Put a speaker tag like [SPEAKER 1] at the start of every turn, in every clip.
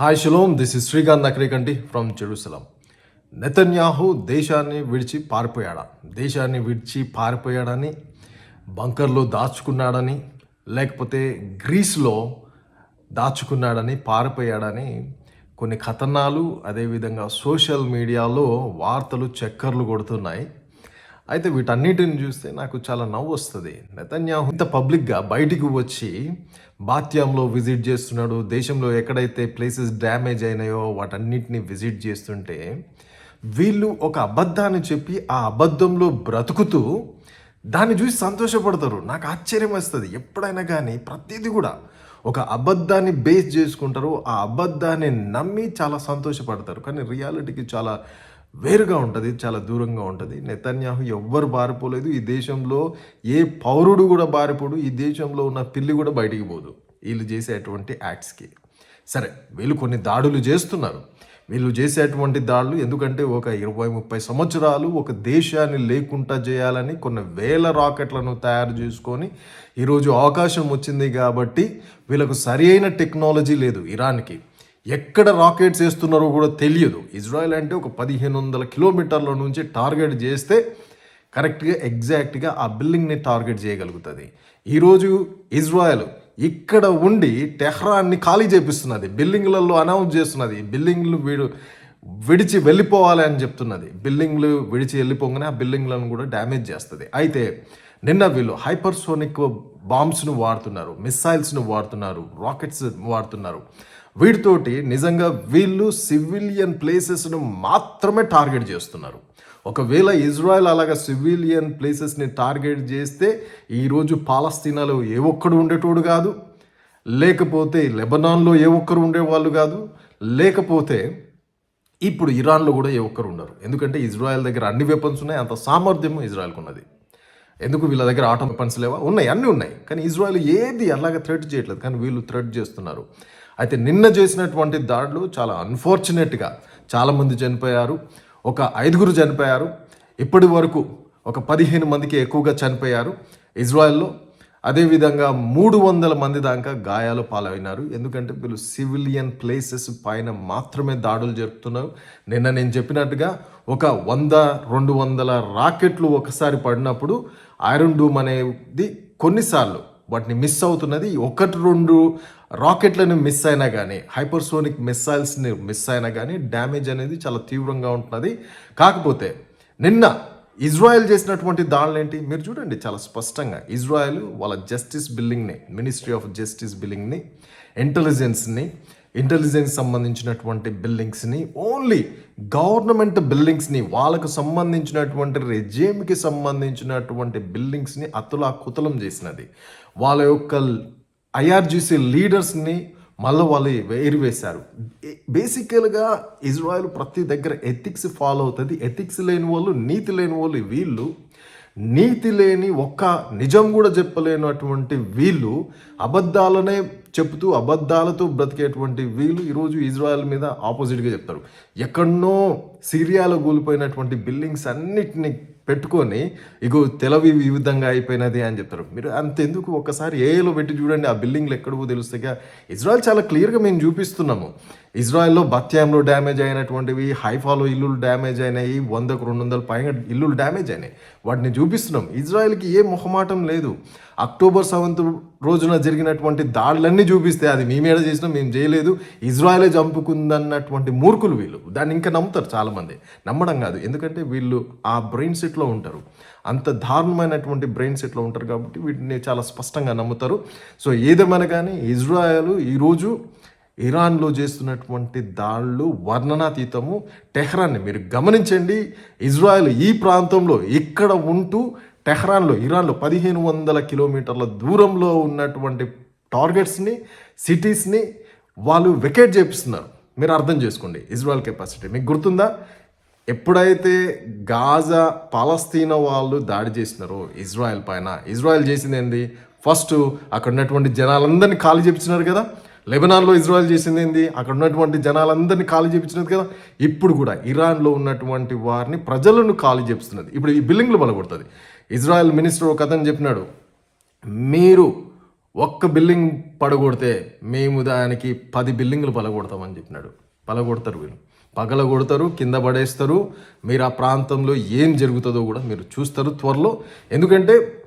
[SPEAKER 1] Hi shalom this is Srikanth Nakrekanti from Jerusalem. Netanyahu దేశాన్ని విడిచి పారిపోయాడా? దేశాన్ని విడిచి పారిపోయాడని బంకర్లో దాచుకున్నాడని లేకపోతే గ్రీస్లో దాచుకున్నాడని పారిపోయాడని కొన్ని కథనాలు అదేవిధంగా సోషల్ మీడియాలో వార్తలు చక్కర్లు కొడుతున్నాయి. అయితే వీటన్నిటిని చూస్తే నాకు చాలా నవ్వు వస్తుంది. నెతన్యాహు ఇంత పబ్లిక్గా బయటికి వచ్చి బాత్యాంలో విజిట్ చేస్తున్నాడు. దేశంలో ఎక్కడైతే ప్లేసెస్ డ్యామేజ్ అయినాయో వాటన్నిటిని విజిట్ చేస్తుంటే వీళ్ళు ఒక అబద్ధాన్ని చెప్పి ఆ అబద్ధంలో బ్రతుకుతూ దాన్ని చూసి సంతోషపడతారు. నాకు ఆశ్చర్యం వస్తుంది. ఎప్పుడైనా కానీ ప్రతిదీ కూడా ఒక అబద్ధాన్ని బేస్ చేసుకుంటారు. ఆ అబద్ధాన్ని నమ్మి చాలా సంతోషపడతారు. కానీ రియాలిటీకి చాలా వేరుగా ఉంటుంది చాలా దూరంగా ఉంటుంది. నెతన్యాహు ఎవ్వరు బారిపోలేదు. ఈ దేశంలో ఏ పౌరుడు కూడా బారిపోడు. ఈ దేశంలో ఉన్న పిల్లి కూడా బయటికి పోదు. వీళ్ళు చేసేటువంటి యాక్ట్స్కి సరే వీళ్ళు కొన్ని దాడులు చేస్తున్నారు. వీళ్ళు చేసేటువంటి దాడులు ఎందుకంటే ఒక ఇరవై ముప్పై సంవత్సరాలు ఒక దేశాన్ని లేకుండా చేయాలని కొన్ని వేల రాకెట్లను తయారు చేసుకొని ఈరోజు అవకాశం వచ్చింది కాబట్టి వీళ్ళకు సరి అయిన టెక్నాలజీ లేదు ఇరాన్కి. ఎక్కడ రాకెట్స్ వేస్తున్నారో కూడా తెలియదు. ఇజ్రాయెల్ అంటే ఒక పదిహేను వందల కిలోమీటర్ల నుంచి టార్గెట్ చేస్తే కరెక్ట్గా ఎగ్జాక్ట్గా ఆ బిల్డింగ్ని టార్గెట్ చేయగలుగుతుంది. ఈరోజు ఇజ్రాయెల్ ఇక్కడ ఉండి టెహ్రాన్ని ఖాళీ చేపిస్తున్నది. బిల్డింగ్లలో అనౌన్స్ చేస్తున్నది. బిల్డింగ్లు వీడు విడిచి వెళ్ళిపోవాలి అని చెప్తున్నది. బిల్డింగ్లు విడిచి వెళ్ళిపోగానే ఆ బిల్డింగ్లను కూడా డ్యామేజ్ చేస్తుంది. అయితే నిన్న వీళ్ళు హైపర్సోనిక్ బాంబ్స్ను వాడుతున్నారు మిస్సైల్స్ను వాడుతున్నారు రాకెట్స్ వాడుతున్నారు. వీటితోటి నిజంగా వీళ్ళు సివిలియన్ ప్లేసెస్ను మాత్రమే టార్గెట్ చేస్తున్నారు. ఒకవేళ ఇజ్రాయెల్ అలాగా సివిలియన్ ప్లేసెస్ని టార్గెట్ చేస్తే ఈరోజు పాలస్తీనాలో ఏ ఒక్కడు ఉండేటోడు కాదు. లేకపోతే లెబనాన్లో ఏ ఒక్కరు ఉండేవాళ్ళు కాదు. లేకపోతే ఇప్పుడు ఇరాన్లో కూడా ఏ ఒక్కరు ఉండరు. ఎందుకంటే ఇజ్రాయెల్ దగ్గర అన్ని వెపన్స్ ఉన్నాయి అంత సామర్థ్యం ఇజ్రాయెల్కు ఉన్నది ఎందుకు వీళ్ళ దగ్గర ఆటో వెపన్స్ లేవా? ఉన్నాయి అన్నీ ఉన్నాయి. కానీ ఇజ్రాయెల్ ఏది అలాగ థ్రెడ్ చేయట్లేదు. కానీ వీళ్ళు థ్రెడ్ చేస్తున్నారు. అయితే నిన్న చేసినటువంటి దాడులు చాలా అన్ఫార్చునేట్గా చాలామంది చనిపోయారు. ఒక ఐదుగురు చనిపోయారు. ఇప్పటి వరకు ఒక పదిహేను మందికి ఎక్కువగా చనిపోయారు. ఇజ్రాయెల్లో అదేవిధంగా మూడు వందల మంది దాకా గాయాలు పాలైనారు. ఎందుకంటే వీళ్ళు సివిలియన్ ప్లేసెస్ పైన మాత్రమే దాడులు జరుపుతున్నారు. నిన్న నేను చెప్పినట్టుగా ఒక వంద రెండు వందల రాకెట్లు ఒకసారి పడినప్పుడు ఐరన్ డూమ్ అనేది కొన్నిసార్లు వాటిని మిస్ అవుతున్నది. ఒకటి రెండు రాకెట్లను మిస్ అయినా కానీ హైపర్సోనిక్ మిస్సైల్స్ని మిస్ అయినా కానీ డ్యామేజ్ అనేది చాలా తీవ్రంగా ఉంటున్నది. కాకపోతే నిన్న ఇజ్రాయెల్ చేసినటువంటి దాడులు ఏంటి మీరు చూడండి చాలా స్పష్టంగా. ఇజ్రాయెల్ వాళ్ళ జస్టిస్ బిల్లింగ్ని మినిస్ట్రీ ఆఫ్ జస్టిస్ బిల్లింగ్ని ఇంటెలిజెన్స్ని ఇంటెలిజెన్స్ సంబంధించినటువంటి బిల్డింగ్స్ని ఓన్లీ గవర్నమెంట్ బిల్డింగ్స్ని వాళ్ళకు సంబంధించినటువంటి రెజేమ్కి సంబంధించినటువంటి బిల్డింగ్స్ని అతులా కుతలం చేసినది. వాళ్ళ యొక్క ఐఆర్జీసీ లీడర్స్ని మళ్ళీ వాళ్ళు వేరు బేసికల్గా ఇజ్రాయెల్ ప్రతి దగ్గర ఎథిక్స్ ఫాలో అవుతుంది. ఎథిక్స్ లేని వాళ్ళు నీతి లేని వాళ్ళు వీళ్ళు. నీతి లేని ఒక్క నిజం కూడా చెప్పలేనటువంటి వీళ్ళు అబద్ధాలనే చెప్తూ అబద్ధాలతో బ్రతికేటువంటి వీళ్ళు ఈరోజు ఇజ్రాయెల్ మీద ఆపోజిట్గా చెప్తారు. ఎక్కడనో సిరియాలో కూలిపోయినటువంటి బిల్డింగ్స్ అన్నిటిని పెట్టుకొని ఇగో తెలవి ఈ విధంగా అయిపోయినది అని చెప్తారు. మీరు అంతెందుకు? ఒక్కసారి ఏలో పెట్టి చూడండి ఆ బిల్డింగ్లు ఎక్కడో తెలుస్తాయిగా ఇజ్రాయెల్ చాలా క్లియర్గా మేము చూపిస్తున్నాము. ఇజ్రాయెల్లో బత్యాంలో డ్యామేజ్ అయినటువంటివి హైఫాలో ఇల్లులు డ్యామేజ్ అయినాయి వందకు రెండు వందల పైన ఇల్లులు డ్యామేజ్ అయినాయి. వాటిని చూపిస్తున్నాం. ఇజ్రాయెల్కి ఏ మొహమాటం లేదు. అక్టోబర్ సెవెంత్ రోజున జరిగినటువంటి దాడులన్నీ చూపిస్తే అది మీ మీద చేసినా మేము చేయలేదు. ఇజ్రాయలే చంపుకుందన్నటువంటి మూర్ఖులు వీళ్ళు. దాన్ని ఇంకా నమ్ముతారు చాలామంది. నమ్మడం కాదు. ఎందుకంటే వీళ్ళు ఆ బ్రెయిన్ సెట్లో ఉంటారు. అంత దారుణమైనటువంటి బ్రెయిన్ సెట్లో ఉంటారు కాబట్టి వీటిని చాలా స్పష్టంగా నమ్ముతారు. సో ఏదేమైనా కానీ ఇజ్రాయల్ ఈరోజు ఇరాన్లో చేస్తున్నటువంటి దాడులు వర్ణనాతీతము. టెహ్రాన్ని మీరు గమనించండి. ఇజ్రాయెల్ ఈ ప్రాంతంలో ఇక్కడ ఉంటూ టెహ్రాన్లో ఇరాన్లో పదిహేను వందల కిలోమీటర్ల దూరంలో ఉన్నటువంటి టార్గెట్స్ని సిటీస్ని వాళ్ళు వెకేట్ చేపిస్తున్నారు. మీరు అర్థం చేసుకోండి ఇజ్రాయల్ కెపాసిటీ. మీకు గుర్తుందా? ఎప్పుడైతే గాజా పాలస్తీనా వాళ్ళు దాడి చేసినారో ఇజ్రాయెల్ పైన. ఇజ్రాయెల్ చేసింది ఏంది? ఫస్ట్ అక్కడ ఉన్నటువంటి జనాలందరినీ ఖాళీ చేపించినారు కదా. లెబనాన్లో ఇజ్రాయెల్ చేసింది ఏంది? అక్కడ ఉన్నటువంటి జనాలందరినీ ఖాళీ చేపించినది కదా. ఇప్పుడు కూడా ఇరాన్లో ఉన్నటువంటి వారిని ప్రజలను ఖాళీ చేపిస్తున్నది. ఇప్పుడు ఈ బిల్డింగ్లు బలగొడుతుంది. ఇజ్రాయెల్ మినిస్టర్ ఒక అతను చెప్పినాడు మీరు ఒక్క బిల్డింగ్ పడగొడితే మేము దానికి పది బిల్డింగ్లు పలగొడతామని చెప్పినాడు. పలగొడతారు వీళ్ళు. పగల కొడతారు కింద పడేస్తారు. మీరు ఆ ప్రాంతంలో ఏం జరుగుతుందో కూడా మీరు చూస్తారు త్వరలో. ఎందుకంటే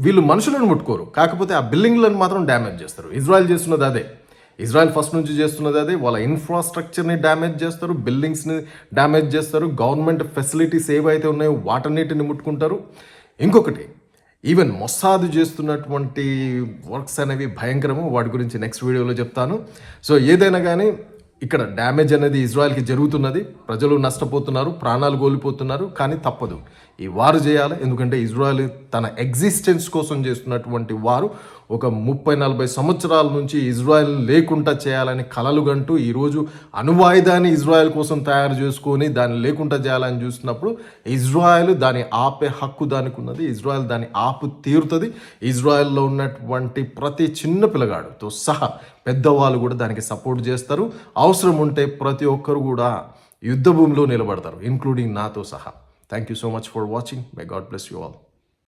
[SPEAKER 1] వీళ్ళు మనుషులను ముట్టుకోరు. కాకపోతే ఆ బిల్డింగ్లను మాత్రం డ్యామేజ్ చేస్తారు. ఇజ్రాయెల్ చేస్తున్నది అదే. ఇజ్రాయెల్ ఫస్ట్ నుంచి చేస్తున్నది అదే. వాళ్ళ ఇన్ఫ్రాస్ట్రక్చర్ని డ్యామేజ్ చేస్తారు బిల్డింగ్స్ని డ్యామేజ్ చేస్తారు. గవర్నమెంట్ ఫెసిలిటీస్ ఏవైతే ఉన్నాయో వాటన్నిటిని ముట్టుకుంటారు. ఇంకొకటి ఈవెన్ మొస్సాద్ చేస్తున్నటువంటి వర్క్స్ అనేవి భయంకరము. వాటి గురించి నెక్స్ట్ వీడియోలో చెప్తాను. సో ఏదైనా కానీ ఇక్కడ డ్యామేజ్ అనేది ఇజ్రాయెల్కి జరుగుతున్నది. ప్రజలు నష్టపోతున్నారు ప్రాణాలు కోల్పోతున్నారు కానీ తప్పదు. ఈ వారు చేయాలి ఎందుకంటే ఇజ్రాయెల్ తన ఎగ్జిస్టెన్స్ కోసం చేస్తున్నటువంటి వారు ఒక ముప్పై నలభై సంవత్సరాల నుంచి ఇజ్రాయెల్ లేకుండా చేయాలని కలలు గంటూ ఈరోజు అణువాయుధాన్ని ఇజ్రాయెల్ కోసం తయారు చేసుకొని దాన్ని లేకుండా చేయాలని చూసినప్పుడు ఇజ్రాయెల్ దాని ఆపే హక్కు దానికి ఉన్నది. ఇజ్రాయెల్ దాని ఆపు తీరుతుంది. ఇజ్రాయెల్లో ఉన్నటువంటి ప్రతి చిన్న పిల్లగాడుతో సహా పెద్దవాళ్ళు కూడా దానికి సపోర్ట్ చేస్తారు. అవసరం ఉంటే ప్రతి ఒక్కరు కూడా యుద్ధ భూమిలో నిలబడతారు ఇంక్లూడింగ్ నాతో సహా. Thank you so much for watching my God bless you all